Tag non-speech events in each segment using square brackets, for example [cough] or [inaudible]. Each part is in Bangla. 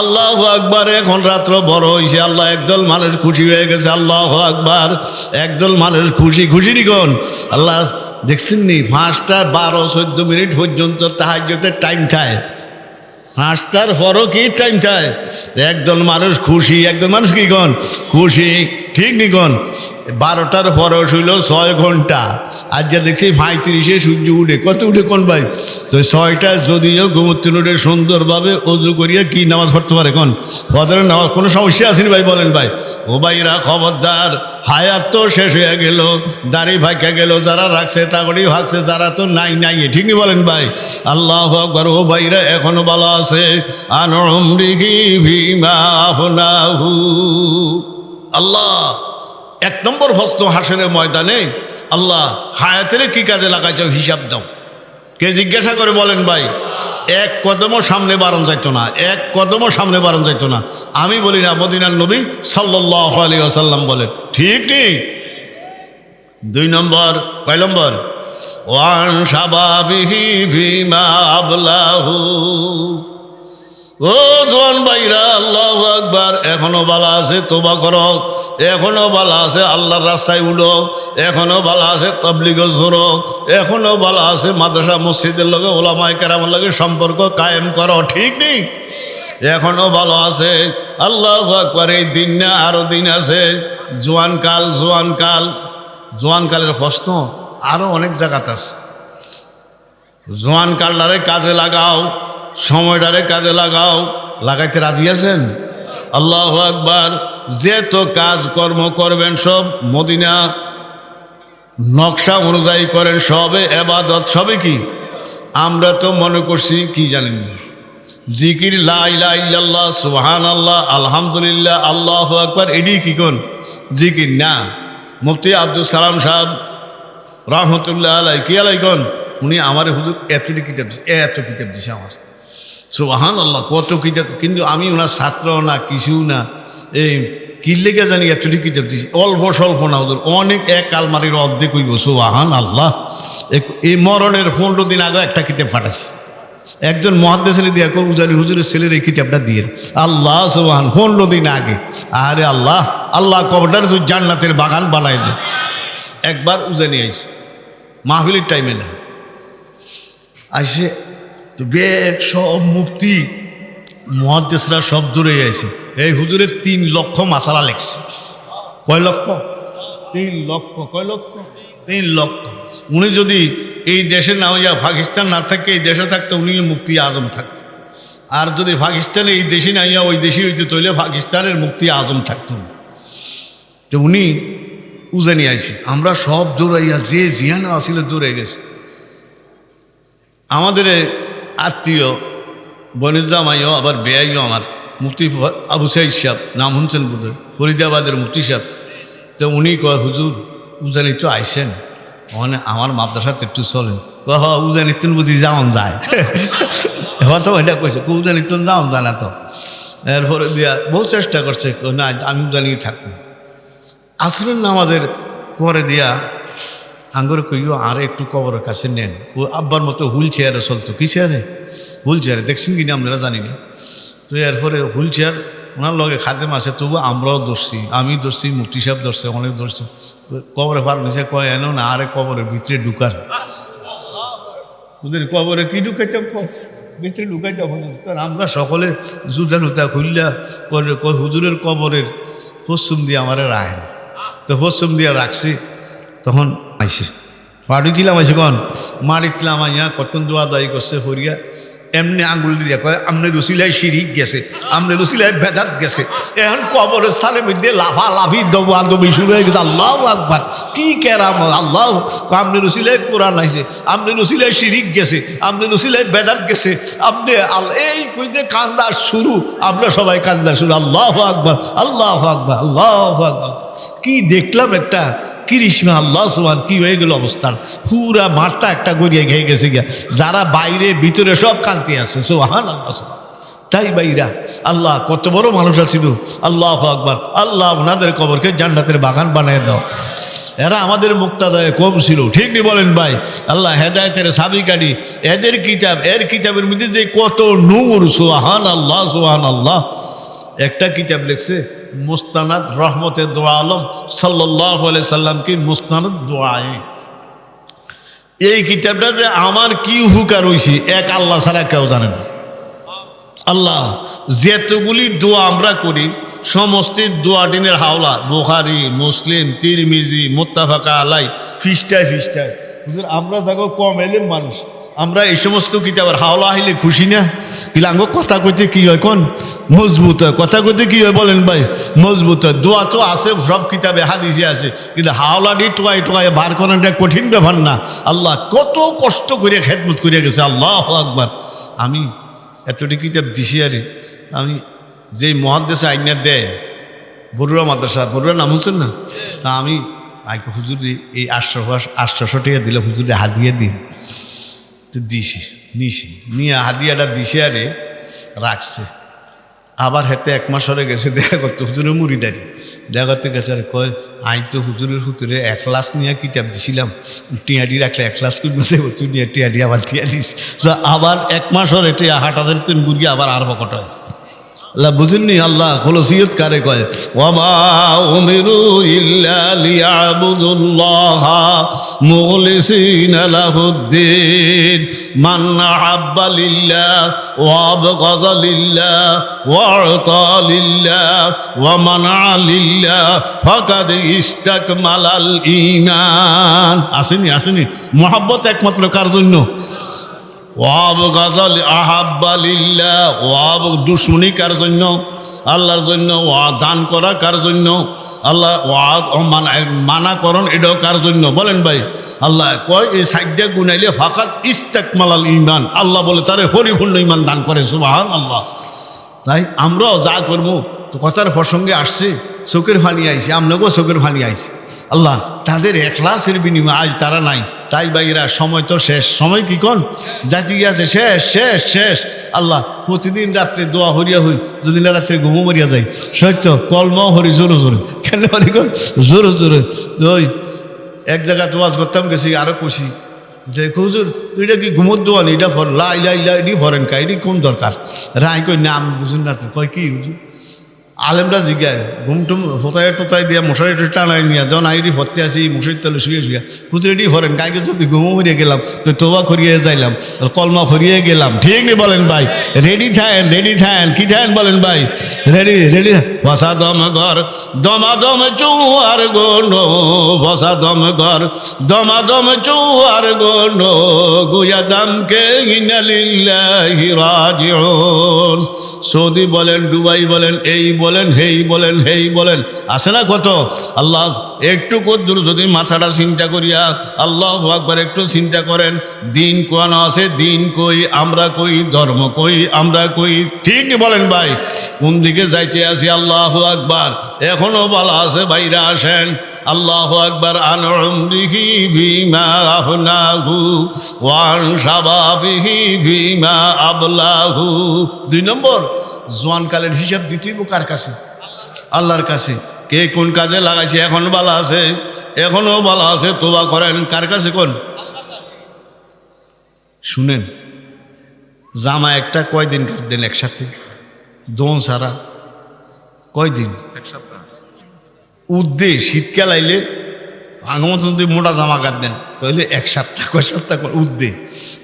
আল্লাহ আকবার, এখন রাত্র বড় হয়েছে আল্লাহ একদল মানুষ খুশি হয়ে গেছে। আল্লাহ আকবার, একদল মানুষ খুশি খুশি নিগন আল্লাহ দেখছেন নি, পাঁচটা বারো চোদ্দ মিনিট পর্যন্ত তাহাজ্যতের টাইম ঠায়। পাঁচটার পরও কি টাইম চায় একদল মানুষ খুশি, একদল মানুষ কি কন? খুশি। ঠিক নি কন? বারোটার পরও শুইল ছয় ঘণ্টা। আজ যা দেখছি পঁয়ত্রিশে সূর্য উঠে। কত উঠে কোন ভাই? তো ছয়টা যদিও ঘুমোত্তিন উঠে সুন্দরভাবে অজু করিয়া কি নামাজ পড়তে পারে কোন? ফদরের নামাজ কোনো সমস্যা আসেনি ভাই, বলেন ভাই। ও ভাইরা খবরদার, হায়াত তো শেষ হয়ে গেল, দাড়ি ভাইকা গেল, যারা রাখছে তাগড়ি ভাগছে, যারা তো নাই নাই ঠিকই বলেন ভাই? আল্লাহ আকবর, ও ভাইরা এখনও ভালো আছে। আনমৃগি ভীমা আপনাহু আল্লাহ, এক নম্বর হস্ত হাসনের ময়দানে, আল্লাহ হায়াতের কি কাজে লাগাইছ হিসাব দাও। কে জিজ্ঞাসা করে বলেন, ভাই, এক কদমও সামনে বারণ যাইতো না, এক কদমও সামনে বারণ যাইতো না। আমি বলি, না, মদিনার নবী সাল্লাহ আলী আসাল্লাম বলেন। ঠিক নেই দুই নম্বর, কয় নম্বর? ওয়ান সাবাবিহি ভীমা আবলাহু। ও জোয়ান ভাইরা, আল্লাহ আকবার, এখনও বালা আছে তোবা করো। এখনও বালা আছে, আল্লাহর রাস্তায় উঠো। এখনও বালা আছে, তবলিগ জোরো। এখনও বালা আছে, মাদ্রাসা, মসজিদের লগে ওলামায় কেরামের লগে সম্পর্ক কায়েম করো, ঠিক নেই? এখনও ভালো আছে, আল্লাহ আকবার, এই দিন না আরও দিন আছে। জোয়ান কাল জোয়ান কাল। জোয়ান কালের প্রশ্ন আরও অনেক জায়গাতে আছে। জোয়ান কালটারে কাজে লাগাও। সময়টারে কাজে লাগাও। লাগাইতে রাজি আছেন? আল্লাহ আকবার। যে তো কাজ কর্ম করবেন সব, মদিনা নকশা অনুযায়ী করেন সবে, এবাদত সবে কি? আমরা তো মনে করছি, কি জানেন? জিকির লাইল্লাহ সুহান আল্লাহ আলহামদুলিল্লাহ, আল্লাহ আকবার, এডি কি কোন? জিকির, না। মুফতি আব্দুল সালাম সাহেব রহমতুল্লাহ আলাই কি আলাই কোন? উনি আমার হুজুর এতটি কিতাব এত কিতাব দিছে আমার। সুবাহান আল্লাহ কত কিতাব, কিন্তু আমি ওনার ছাত্র না কিছু না। এই কিল্লেকে জানি এতটি কিতাব দিছি। অল্প স্বল্প না, হুজুর। অনেক এক আলমারির অর্ধেক হইব সুবাহান আল্লাহ এই মরণের পনেরো দিন আগে একটা কিতাব ফাটাছি একজন মহাদেশের দিয়ে কো, উজানি হুজুরের ছেলের এই কিতাবটা দিয়ে। আল্লাহ সুবাহান, পনেরো দিন আগে। আরে আল্লাহ আল্লাহ কবরটার জান্নাতের বাগান বানাই দে। একবার উজানি আইছে। মাহফিলের টাইমে না। আইসে তো বেগ, সব মুক্তি মহাদেশরা সব দূরে আছে এই হুজুরের তিন লক্ষ মাসালা লেখছে। কয় লক্ষ? তিন লক্ষ, কয় লক্ষ? তিন লক্ষ। উনি যদি এই দেশে না হইয়া পাকিস্তান না থাকে, এই দেশে থাকতো, উনি মুক্তি আজম থাকতো। আর যদি পাকিস্তানে এই দেশে না হইয়া ওই দেশে হইতে তৈলে পাকিস্তানের মুক্তি আজম থাকতো না। তো উনি উজানি আইছে। আমরা সব দৌড়াইয়া যে জিয়ানা আসলে দৌড়ে গেছে। আমাদের আত্মীয়, বনিজামাইও, আবার বেয়াইও আমার। মুফতি আবু সাইদ সাহেব, নাম শুনছেন বোধহয়? ফরিদাবাদের মুফতি সাহেব। তো উনি কয়, হুজুর, উজানি তো আইসেন। মানে আমার মাদ্রাসাতে একটু চলেন। কয় হ উজানি তুন বুঝি যাওন যায়। [laughs] এবার সব এটা কইছে উজানি তুন যাওন যায় না তো? এরপরে দিয়া বহু চেষ্টা করছে না, আমি উজানি থাকব। আসরের নামাজের পরে দিয়া আঙ্গুরে কইও আর, একটু কবরের কাছে নেন। ও আব্বার মতো হুইল চেয়ারে চলতো। কি চেয়ারে? হুইল চেয়ারে। দেখছেন কিনা আপনারা জানি না। তো এরপরে হুইল চেয়ার, ওনার লগে খাদেম আছে, তবু আমরাও দর্শি আমি দর্শি মুফতি সাহেব ধরছে অনেক ধরছে কবরে ফার্মেসে কয় এনো না, আরে কবরের ভিতরে ঢুকান। বুঝলেন কবরে কি ঢুকাইতে ভিতরে ঢুকাইতে হুজুর কারণ আমরা সকলে জুতা লুতা খুললা করে হুজুরের কবরের পশ্চিম দিয়ে আমার রাখেন। তো পশ্চিম দিয়ে রাখছি। তখন আইসে। পাড়ু কিলাম আইসে কন? মারিতলাম আইয়া কতক্ষণ দোয়া দায়ী করছে ফরিয়া এমনি আঙ্গুল দিয়ে কয়, আমনে রসিলাই শিরিক গেছে, আমনে রসিলাই বেজাত গেছে। এখন কবরের স্থানের মধ্যে লাফা লাফি দবা দবি শুরু হয়ে গেছে। আল্লাহ আকবার, কি কেরাম আল্লাহ আমনে রসিলাই কোরআন আইছে আমনে রসিলাই শিরিক গেছে, আমনে রসিলাই বেজাত গেছে। আপনি এই কইতে কান্দার শুরু, আমরা সবাই কান্দার শুরু। আল্লাহ আকবার আল্লাহ আকবার আল্লাহ আকবার। কি দেখলাম একটা কিরিশমা আল্লাহ সোহান কি হয়ে গেল অবস্থান? পুরা মাঠটা একটা গড়িয়ে খেয়ে গেছে গিয়া। যারা বাইরে, ভিতরে সব কান্তি আছে সোহান আল্লাহ সুহান তাই বাইরা, আল্লাহ কত বড় মানুষ আছিল। আল্লাহ আকবার। আল্লাহ ওনাদের কবরকে জান্নাতের বাগান বানিয়ে দাও। এরা আমাদের মুক্তাদায় কম ছিল। ঠিক নি বলেন ভাই? আল্লাহ হেদায়তের সাবি কাটি এদের কিতাব, এর কিতাবের মধ্যে যে কত নূর সোহান আল্লাহ সোহান আল্লাহ একটা কিতাব লিখছে, মুস্তানাদ রহমতে দোয়া আলম সাল্লাহ সাল্লামকে মুস্তানাদ দোয়ায়। এই কিতাবটা যে আমার কি হুকার হইছি, এক আল্লাহ ছাড়া কেউ জানে না। আল্লাহ, যেতগুলি দোয়া আমরা করি, সমস্ত দোয়া দিনের হাওলা, বুখারি, মুসলিম, তিরমিজি, মোত্তাফাকা আলাই, ফিস্টায় ফিস্টায়। আমরা থাকো কম এলে মানুষ। আমরা এই সমস্ত কিতাবের হাওলা আহিলে খুশি না? পিলাঙ্গ কথা কইতে কি হয় কোন? মজবুত হয়। কথা কইতে কি হয় বলেন ভাই? মজবুত হয়। দোয়া তো আছে, সব কিতাবে হাদিসে আছে। কিন্তু হাওলা হাওলাটি টোয়াই টোয়াই বার করাটা কঠিন ব্যাপার না। আল্লাহ কত কষ্ট করে খেদমত করে গেছে, আল্লাহ আকবার। আমি এতটি কিতাব দিছি আরে, আমি যেই মহাদেশে আইনার দেয় বড়ুয়া মাদ্রাসা বড়ুয়া নাম হচ্ছেন না? তা আমি আই হুজুরি এই আটশো আটশোশো টাকা দিলে হুজুরে হাদিয়া দিন। তো দিছি, নিছি। নিয়ে হাদিয়াটা দিছে আরে, রাখছে। আবার হেতে এক মাস হরে গেছে, দেখা করতে হুজুরের মুড়িদারি দেখা করতে গেছে আর, কয়, আই তো হুজুরের হুতুরে এক লাস নিয়ে কিতাব দিছিলাম। টিয়াডি রাখলে এক লাস কিনবে তুই নিয়ে টিয়াডি আবার টিয়া দিস। আবার এক মাস হরে টিয়া হাট হাজার তিন গুরগি আবার আর বকট আল্লাহ বুঝেননি, আল্লাহ খলসিয়ত কারে কয়? ওমা উমিরু ইল্লা লিয়াবুদুল্লাহ মুখলিসিন লাহুদ্দিন। মান আহাব্বা লিল্লাহ ওয়া আবগাযা লিল্লাহ ওয়া আতা লিল্লাহ ওয়া মানা লিল্লাহ ফাকাদ ইস্তাকমালাল ঈমান। আসেনি আসেনি। মোহাব্বত একমাত্র কার জন্য? ওয়াব গাজাল আহাব্বালিল্লাহ ওয়াব দুশ্মনী কার জন্য? আল্লাহর জন্য, ওয়া দান করা কার জন্য? আল্লাহ ওয়াদ ও মানা মানাকরণ এটাও কার জন্য? বলেন ভাই, আল্লাহ কয়, এই সাইডটা গুনাইলে ফাঁকাত ইস্তাকমালাল ইমান আল্লাহ বলে, তারে পরিপূর্ণ ইমান দান করে সুবাহান আল্লাহ তাই আমরাও যা করব, তো কথার প্রসঙ্গে আসছে চোখের ফানি আইছে, আমরাও চোখের ফানি আইছে। আল্লাহ, তাদের একলাসের বিনিময় আজ তারা নাই। তাই বাইরা, সময় তো শেষ। সময় কি কোন? জাতি আছে শেষ শেষ শেষ। আল্লাহ, প্রতিদিন রাত্রে দোয়া হরিয়া হই, যদি না রাত্রে ঘুমো মরিয়া যায়। সত্য কলম হরি, জোরে জোরে। কেন হরি কর জোরে জোরে। ওই, এক জায়গায় দোয়াজ করতাম, গেছি আরও খুশি যে হুজুর, এটা কি ঘুমোর দোয়ান এটা ফর লাই লাই লাই এটি ফরেন কা এটি কোন দরকার? রায় কই নাম বুঝুন না তো। কয় কি হুজুর? আলেমটা জিজ্ঞায় ঘুম টুম হোতায় টোতায় দিয়া, মশারি টানাই নিয়ে, যখন আইডি ভর্তি আসি মশারির তলে শুয়ে শুয়ে হুজুর এটি ফরেন গাইকে যদি ঘুমো মরিয়ে গেলাম, তো তোবা করিয়ে যাইলাম, কলমা ফরিয়ে গেলাম, ঠিক নেই বলেন ভাই, রেডি থাকেন রেডি থাকেন কি থাকেন বলেন ভাই, রেডি রেডি বসা দম ঘর, দমা দম চুয়ার গণ, বসা দম ঘর, দমা দম চুয়ার গণ, গুয়া দামকে ইনালিল্লাহি রাজিউন। সৌদি বলেন, দুবাই বলেন, এই বলেন হেই বলেন হেই বলেন। আসে না কত? আল্লাহ, একটু কদ্দুর যদি মাথাটা চিন্তা করিয়া আল্লাহ একবার একটু চিন্তা করেন, দিন কোয়ানো আছে, দিন কই, আমরা কই, ধর্ম কই, আমরা কই, ঠিক বলেন ভাই। কোন দিকে যাইতে আছি আল্লাহ আকবার। এখনও বলা আছে বাইরে আসেন। আল্লাহ আকবার আনরমদিহি ভীমা আহনাহু ওয়ান সাবাবিহি ভীমা আবলাহু। দুই নম্বর জোয়ানকালের হিসাব দিতেই কার কাছে? আল্লাহর কাছে। কে কোন কাজে লাগাইছে এখন বালা আছে? এখনও বালা আছে তোবা করেন। কার কাছে কোন? শুনেন, জামা একটা কয়দিন কাটদেন একসাথে? দোন সারা। কয়দিন? উদ্দে শীতকাল আইলে আগমন যদি মোটা জামা কাটবেন তাহলে এক সপ্তাহ কয় সপ্তাহ উদ্দে।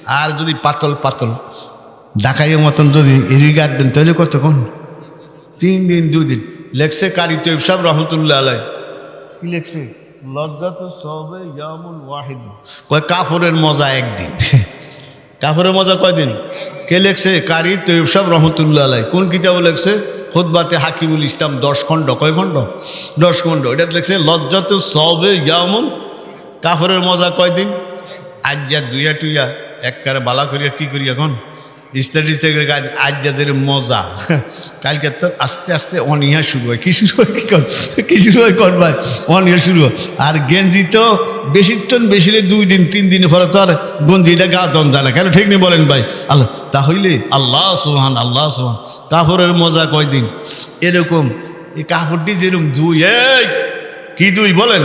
আর যদি পাতল পাতল ডাকাইয়ের মতন যদি এরি কাটবেন তাহলে কতক্ষণ? তিন দিন দুই দিন। লেখছে কারি তৈব সাহেব রহমতুল্লাহ আলাই কি লেখছে? লজ্জা তো সবে ইয়ামুল ওয়াহিদ। কয় কাপড়ের মজা একদিন। [laughs] কাপড়ের মজা কয়দিন? কে লেখছে? কারি তৈব সাহেব রহমতুল্লাহ আলাই। কোন কিতাব লেখছে? খোদবাতে হাকিমুল ইসলাম দশ খণ্ড। কয় খণ্ড? দশ খণ্ড। এটা লেখছে লজ্জা তো সবে ইয়ামন। কাফরের মজা কয়দিন? আজ যা দুইয়া টুইয়া এক কারে বালা করিয়া কি করি এখন? কাজ, আজ যাদের মজা। কালকে তো আস্তে আস্তে অনিয়া শুরু হয়। কি শুরু হয়, কি কি শুরু হয়, কর ভাই? অনিয়া শুরু হয়। আর গেঞ্জি তো বেশি বেশিক্ষণ বেশিলে দুই দিন, তিন দিন পরে তো আর গঞ্জিটা গা দন যায় না। কেন ঠিক নেই বলেন ভাই? আল্লাহ, তাহলে আল্লাহ সোহান আল্লাহ সোহান কাপড়ের মজা কয়দিন? এরকম এই কাপড়টি যেরকম দুই, এই কি দুই বলেন?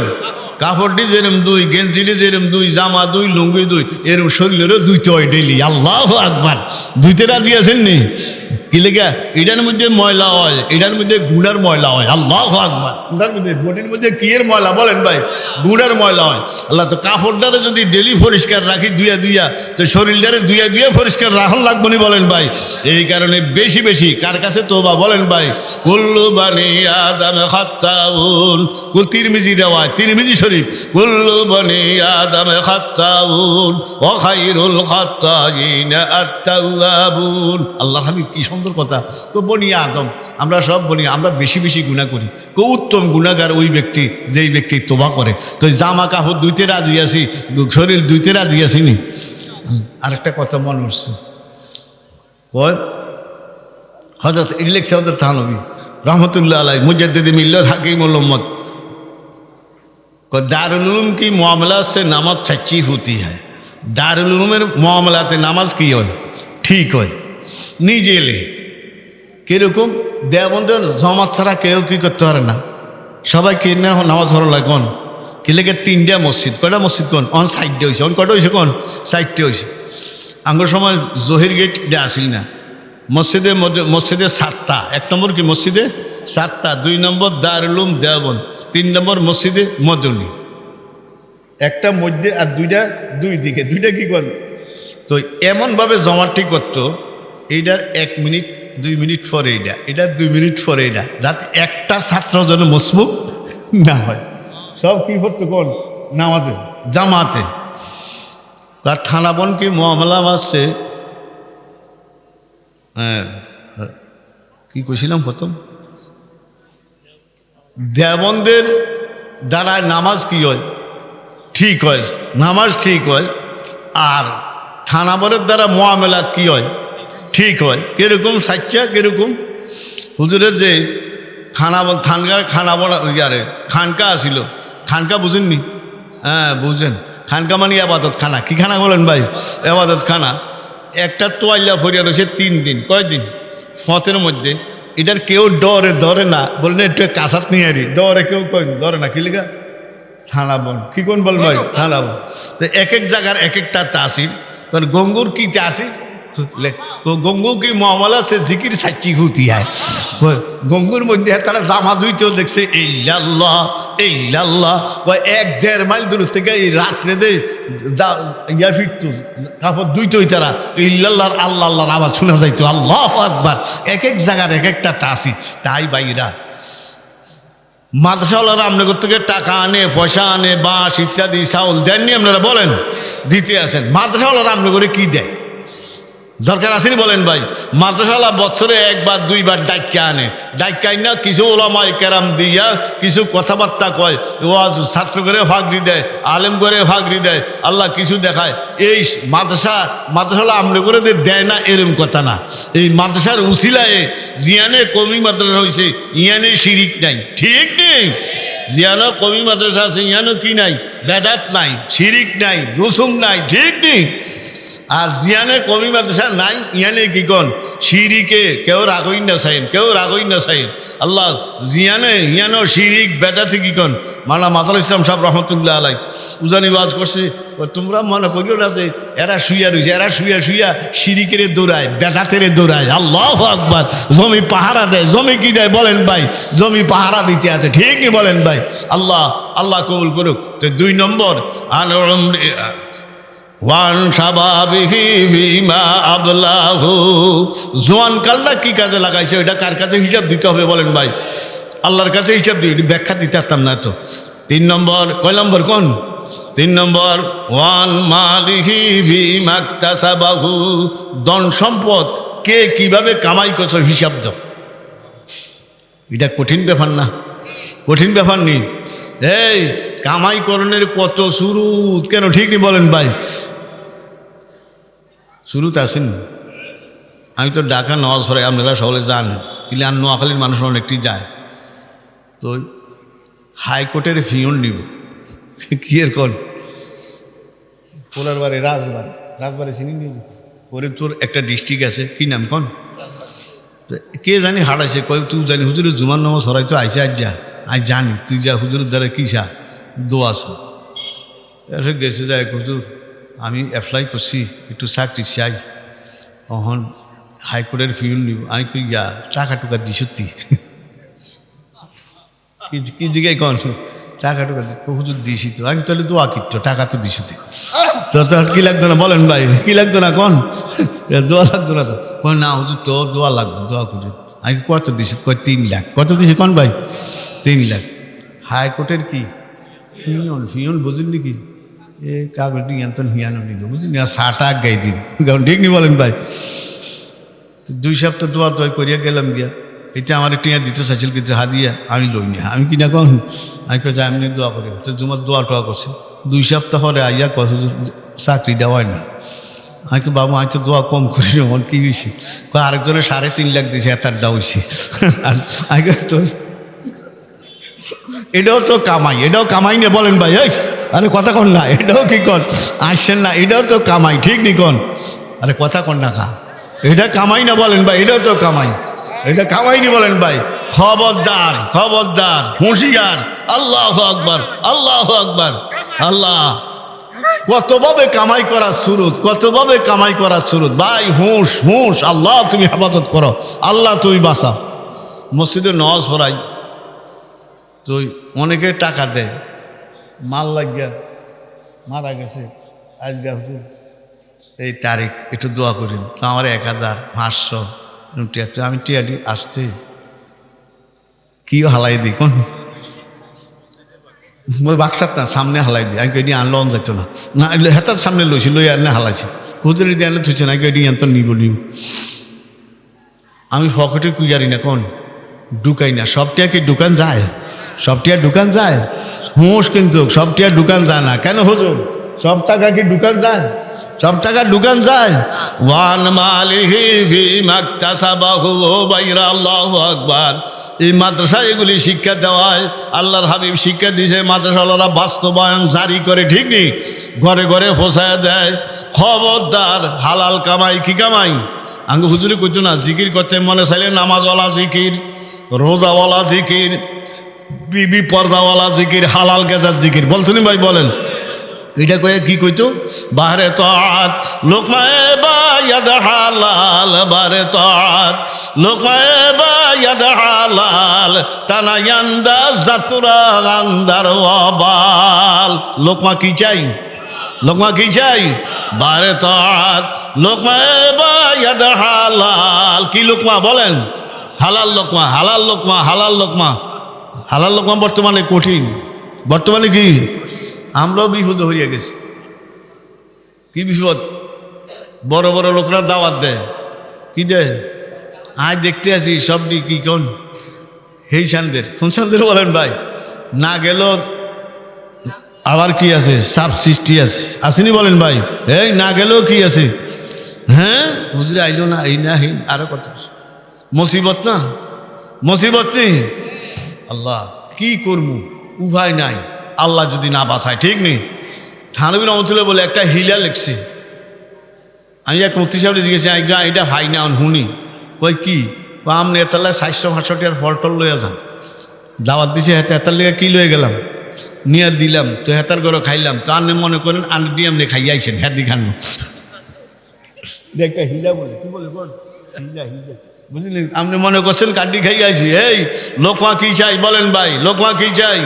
কাপড়টি যেরম দুই গেঞ্জিটি যেরম দুই, জামা দুই, লুঙ্গি দুই, এরম শরীরেরও দুইটা হয় ডেলি আল্লাহ আকবার। দুইতে আছেন নি? কি লেখা? এটার মধ্যে ময়লা হয়, এটার মধ্যে গুড়ার ময়লা হয়। আল্লাহ আকবার। গুড়ার মধ্যে বডির মধ্যে কি এর ময়লা? বলেন ভাই, গুড়ার ময়লা হয়। আল্লাহ তো কাপড়টারে যদি ডেলি পরিষ্কার রাখি দুইয়া দুইয়া, তো শরীরটারে দুইয়া দুইয়া পরিষ্কার রাখন লাগবো নি বলেন ভাই। এই কারণে বেশি বেশি, কার কাছে তোবা বলেন ভাই? কুল্লু বানি আদম খাত্তাউন। কুল তিরমিজি দেওয়া তিরমিজি শরীফ। কুল্লু বানি আদম খাত্তাউন। ও খাইরুল খাত্তাইন আত্তাওয়াবুন। আল্লাহ হাবিব কি সুন্দর কথা। তো বনি আদম, আমরা সব বনি, আমরা বেশি বেশি গুণা করি। কো উত্তম গুণাগার ওই ব্যক্তি, যেই ব্যক্তি তোবা করে। তো জামা কাপড় দুইতে রাজি আসি শরীর দুইতে রাজি আসি নি? আরেকটা কথা মনে হচ্ছে হজরত ইলেক হজরত থানবি, রহমতুল্লাহ আলাই মুজাদ্দিদি মিল্লত হাকিম মোহাম্মদ দারুলুম কি মামলা সে নামাজ সচ্চি হতি হয় দারুলুমের মামলাতে নামাজ কি হয়? ঠিক হয়। নিজে এলে। কীরকম? দেবন্ধের জমাত ছাড়া কেউ কি করতে পারে না। সবাই না নামাজ কোন? কি লেগে তিনটা মসজিদ? কয়টা মসজিদ কোন? অন সাইডে হয়েছে অন কয়টা হয়েছে কোন? সাইডে হয়েছে আঙ্গুর সময় জহির গেট এটা আসিল না। মসজিদে মসজিদে সাতটা। এক নম্বর কি মসজিদে? সাতটা। দুই নম্বর দারুলুম দেওবন্দ। তিন নম্বর মসজিদে মদনী। একটা মধ্যে আর দুইটা দুই দিকে। দুইটা কি কর তো এমনভাবে জমা ঠিক করতো এইটার এক মিনিট, দুই মিনিট পরে এইটা এটা দুই মিনিট পরে এইটা যাতে একটা ছাত্র যেন মসমুখ না হয়। সব কি করতো কোন? নামাজে, জামাতে। আর থানাবন কি মামলা আছে হ্যাঁ কি কইছিলাম প্রথম? দেবনদের দ্বারা নামাজ কি হয়? ঠিক হয়, নামাজ ঠিক হয়। আর থানাবরের দ্বারা মোয়ামেলাত কি হয়? ঠিক হয়। কীরকম সাচ্চা, কীরকম? হুজুরের যে খানা বল খানা বলা ইয়ারে, খানকা আসিল খানকা বুঝেননি? হ্যাঁ বুঝেন। খানকা মানে আবাদত খানা। কি খানা বলেন ভাই? আবাদত খানা। একটা তোয়াল্লা ফরিয়া রয়েছে তিন দিন। কয়দিন? ফতের মধ্যে। এটার কেউ ডরে, ধরে না। বললেন একটু কাঁচাত নিয়ে আরি ডরে কেউ কই ধরে না কি লিগা? থানা বন কি কোন বল ভাই? থানা বন তো এক এক জায়গার এক একটা কারণ গঙ্গুর কি তাসির? গঙ্গু কি মামলা সে জিকির সাচ্চি হুতি হয় গঙ্গুর মধ্যে তারা জামা দুইতেও দেখছে, ইল্লাল্লাহ ইল্লাল্লাহ। কয় এক দেড় মাইল দূর থেকে এই রাত্রে দে ইয়া ফিরত কাপড় দুইটোই তারা ইল্লাল্লাহর আল্লাহ আল্লাহর আবার শোনা যাইতো, আল্লাহ আকবার। এক এক জায়গার এক একটা তাসি। তাই বাইরা, মাদ্রাসাওয়ালারা আপনাদের থেকে টাকা আনে, পয়সা আনে, বাঁশ ইত্যাদি, চাউল দেননি আপনারা বলেন, দিতে আসেন। মাদ্রাসাওয়ালারা করে কী দেয়? দরকার আসেনি বলেন ভাই? মাদ্রাসালা বছরে একবার, দুইবার ডাক্কা আনে। ডাক্কা না কিছু ওলামাই কেরাম দিয়া কিছু কথাবার্তা কয়। ওয়াজ ছাত্র করে ফাগরি দেয়, আলেম করে ফাগরি দেয়, আল্লাহ কিছু দেখায়। এই মাদ্রাসা মাদ্রাসালা আমলে করে দেয় না, এরম কথা না। এই মাদ্রাসার উসিলায় জিয়ানে কমি মাদ্রাসা হয়েছে ইয়ানে শিরিক নাই। ঠিক নেই জিয়ানো কমি মাদ্রাসা আছে, ইয়ানো কি নাই? বেদাত নাই, শিরিক নাই, রসুম নাই। ঠিক নেই আর জিয়ানে কমি মাদ্রাসা নাই, ইয়ানে কি কন? শিরিকে কেউ রাগই না চাইন কেউ রাগই না চাইন আল্লাহ, জিয়ানে ইয়ানো শিরিক, বেদাতে কি কন? মালা মাতাল ইসলাম সাহেব রহমতুল্লাহ আলাই। উজানি ওয়াজ করছে তোমরা মনে করিও না যে এরা শুইয়া রয়েছে এরা শুইয়া শুইয়া শিরিকের দৌড়ায়, বেদাতের দৌড়ায়। আল্লাহ আকবার। জমি পাহারা দেয়, জমি কি দেয় বলেন ভাই? জমি পাহারা দিতে আছে, ঠিকই বলেন ভাই। আল্লাহ আল্লাহ কবুল করুক। তো দুই নম্বর, আন ওয়ান সাবাবিহি বিমা আবলাহু। জোয়ান কালটা কি কাজে লাগাইছে, ওইটা কার কাছে হিসাব দিতে হবে বলেন ভাই? আল্লাহর কাছে হিসাব দিই ব্যাখ্যা দিতে পারতাম না তো। তিন নম্বর, কয় নম্বর কোন? তিন নম্বর, ওয়ান মালিহি ভিমাক্তাসাবাহু ধন সম্পদ কে কীভাবে কামাই করছ, হিসাব দাও। এটা কঠিন ব্যাপার না। কঠিন ব্যাপার নেই। এই কামাই করণের কত শুরু। কেন, ঠিক নি বলেন ভাই? শুরুতে আসেন আমি তো ঢাকা নওয়াজ পরে আপনারা সকলে যান কিন্তু আর নোয়াখালীর মানুষ অনেকটি যায়। তো হাইকোর্টের ফিয়ন নিব। কি এর কন? পোলার বাড়ি রাজবাড়ি। রাজবাড়ি চিনি নিব তোর একটা ডিস্ট্রিক্ট আছে। কি নাম কন? কে জানি হারাইছে, কয় তুই জানি। হুজুরের জুমার নামাজ হরাই তো আইসে আজ যা আজ জানি, তুই যা হুজুরের দ্বারা কি চা দোয়া এরপরে গেছে যায় হুজুর, আমি অ্যাপ্লাই করছি, একটু চাকরি চাই। তখন হাইকোর্টের ফিউন নিব। আমি কই গা টাকা টুকা দি সত্যি। কি দিকে কন? টাকা টুকা দি হুজুর দিছি তো। আমি তাহলে দোয়া কিত্ত টাকা তো দিছি তো। তো কি লাগতো না, বলেন ভাই, কি লাগতো না কোন? দোয়া লাগতো না তো। না, হুজুর, তো দোয়া লাগবে, দোয়া করি। আমি কত কয় তিন লাখ। কত দিছি কোন ভাই? তিন লাখ। হাইকোর্টের কি? ফিয়ন ফিয়ন বুঝলি কি? এ কাগজটি এত হিয়ানো নিল বুঝলি আর ষাট আগ গাই দিন। কারণ ঠিক নি বলেন ভাই। দুই সপ্তাহ দোয়া দোয়া করিয়া গেলাম গিয়া। এটা আমার টিয়া দিতে চাইছিল, কিন্তু হাদিয়া আমি লই না। আমি কিনা কন আমি কে আমি দোয়া করি। তো জুমার দোয়া টোয়া করছে। দুই সপ্তাহ পরে আইয়া কত চাকরি দেওয়ায় না। আমি বাবু আমি তো দোয়া কম করি না আমার কি কয় আরেকজনের সাড়ে তিন লাখ দিয়েছে এত হয়েছে আর আমি তো এটাও তো কামাই, এটাও কামাই না বলেন ভাই, এই, আরে কথা কন না, এটাও কি কন? আসছেন না, এটাও তো কামাই, ঠিক নি কন? আরে কথা কন না খা। এটা কামাই না বলেন ভাই, এটাও তো কামাই। এটা কামাই নি বলেন ভাই। খবরদার খবরদার, হুঁশিয়ার, আল্লাহ আকবার আল্লাহ আকবার। আল্লাহ কতভাবে কামাই করার সুরত, কতভাবে কামাই করার সুরত? ভাই, হুঁশ হুঁশ, আল্লাহ তুমি হেফাজত করো, আল্লাহ তুমি বাঁচাও। মসজিদে নওয়াজ পড়াই, তো অনেকে টাকা দেয়, মাল লাগিয়া মারা গেছে। আজকে হুজুর, এই তারিখ, একটু দোয়া করেন, তো আমার এক হাজার পাঁচশো আমি টিয়াটি আসতে কি হালাই দিই কোন? বাক্সাত না, সামনে হালাই দিই আমি কেডি আনলো যাইতো না। না এগুলো হেতার সামনে লইছি লই আনে হালাইছি। কুদরি দিয়ে আনলে থুইছে না কেডি এত নিব নিব। আমি পকেটে কুইয়ারি না কোন? ঢুকাই না। সবটিয়া কি দোকান যায়? সবটিয়া দোকান যায়? হুঁশ কিন্তু, সবটিয়া দোকান যায় না। কেন হুজুর? সব টাকা কি দোকান যায় সব টাকা দোকান যায়। ওয়ান মালিহি ফি মাকতাসাবাহু বাইরা, আল্লাহু আকবার। এই মাদ্রাসা এগুলি শিক্ষা দেওয়ায় আল্লাহর হাবিব শিক্ষা দিয়েছে, মাদ্রাসাওয়ালারা বাস্তবায়ন জারি করে, ঠিক নেই? ঘরে ঘরে ফোসায় দেয়, খবরদার, হালাল কামাই, কি কামাই? আঙ্গ হুজুরি কইতো না, জিকির করতে মনে চাইলে নামাজওয়ালা জিকির, রোজাওয়ালা জিকির, বিবি পর্দাওয়ালা জিকির, হালাল গেজার জিকির। বলছেন ভাই, বলেন। এটা কয়ে কি কইতো? বাহারে তাত, লোকমায় বায়াদ হালাল বারে তাত, লোকমায় বায়াদ হালাল তানা ইয়ান্দা, জাতুরা আন্দার ওয়াবাল লোকমা কি চাই? লোকমা কি চাই? বারে তাত, লোকমায় বায়াদ হালাল কি লোকমা বলেন? হালাল লোকমা হালাল লোকমা হালাল লোকমা। হালাল লোকমা বর্তমানে কঠিন। বর্তমানে কি? আমরাও বিপদ হইয়া গেছি। কি বিপদ? বড় বড় লোকরা দাওয়াত দেয়। কি দেয়? আজ দেখতে আছি, সবটি কি কোন? হেই সানদের। কোন সানদের বলেন ভাই? না গেল আবার কি আছে? সাপ সৃষ্টি আছে। আসেনি বলেন ভাই? এই না গেলেও কি আছে? হ্যাঁ? হুজরে আইলো না, এই না, এই আরও কত। মুসিবত না? মুসিবত নেই? আল্লাহ, কি করব? উভয় নাই। আল্লাহ যদি না বাঁচায়, ঠিক নেই? থানবী রহমতুল্লাহ বলে একটা হিলা লিখছি। আমি এক মুক্তি সাহেব জিজ্ঞেস এটা ভাই না হুনি কই কি? কই আমনে এতালে সাতশো সাতষট্টি আর ফলটল লইয়া যান। দাওয়াত দিছে, হেতে এতার লেগে কী লয়ে গেলাম? নিয়ে দিলাম, তো হেতার গরো খাইলাম। তো আপনি মনে করেন আন্টি আপনি খাইয়াইছেন হ্যাঁ খান। একটা হিলা বলে, কি বলে বল? হিলা হিলা। বুঝলেন? আপনি মনে করছেন, কান্ডি খাইয়াছি এই, লোকমা কি চাই? বলেন ভাই, লোকমা কি চাই?